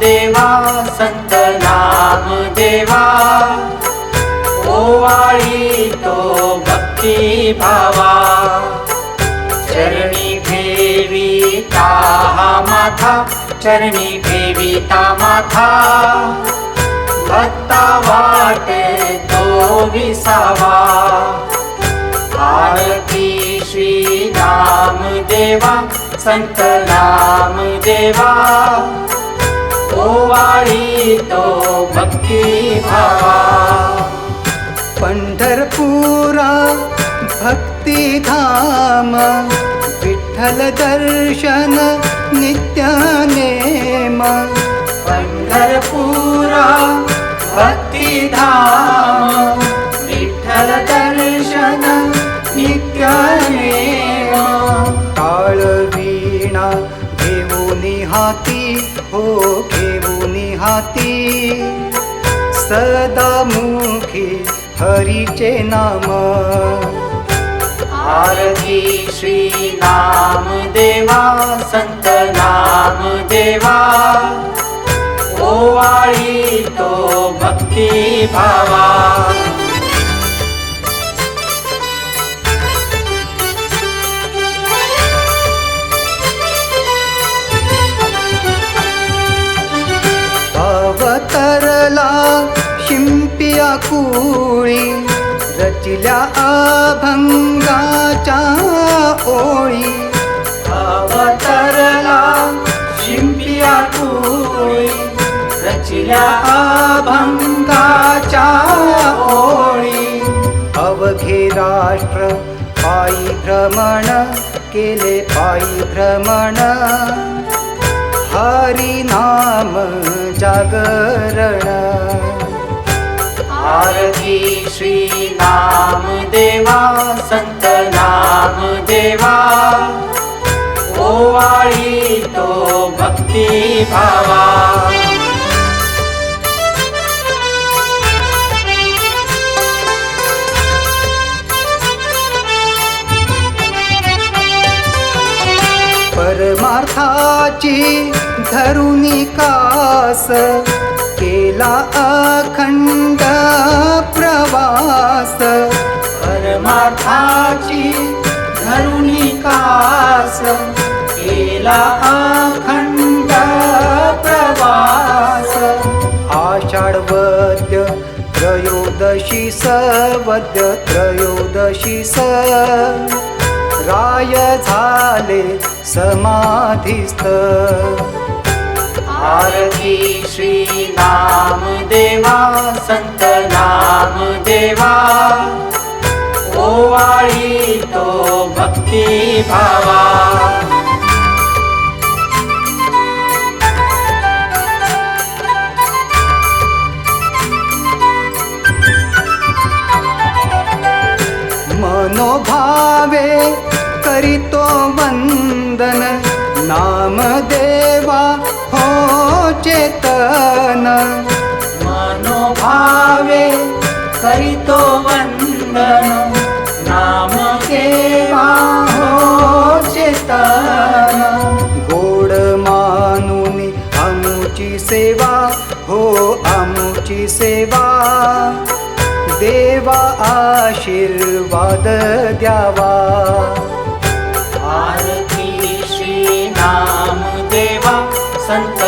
देवा संत नाम देवा। ओवाळी तो भक्ती भावा। चरणी ठेविता हा माथा चरणी माथा। भक्ता वाटे तो आरती श्री नाम देवा संत नाम देवा तो भक्ती भावा। पंढरपुरा भक्तिधाम विठ्ठल दर्शन नित्यनेम पंढरपुरा भक्तिधाम विठ्ठल हाती हो घेऊनी हाती सदा मुखी हरीचे नाम। आरती श्री नाम देवा संत नाम देवा। ओवाळी तो भक्ती भावा या कुळी रचिल्या अभंगाच्या ओळी. अवतरला शिंपिया कुळी रचिल्या अभंगाच्या ओळी. अवघे राष्ट्र पायी भ्रमण केले पायी भ्रमण. हरिनाम नाम आरती श्री नाम देवा संत नाम देवा ओवाळी तो भक्ती भावा परमार्थाची धरुणी कास केला अखंड प्रवास. परमार्थाची धरुणी कास केला अखंड प्रवास. आषाढवद्य त्रयोदशी सवद्य त्रयोदशी स. राय झाले समाधिस्थ। आरती श्री नाम देवा संत नाम देवा ओवाळी तो भक्ती भावा मनोभावे वंदन नाम देवा हो चेतन। मनोभावे करितो वंदन नाम देवा हो चेतन। गोड मानुनी आमुची सेवा हो आमुची सेवा। देवा आशीर्वाद द्यावा হাসান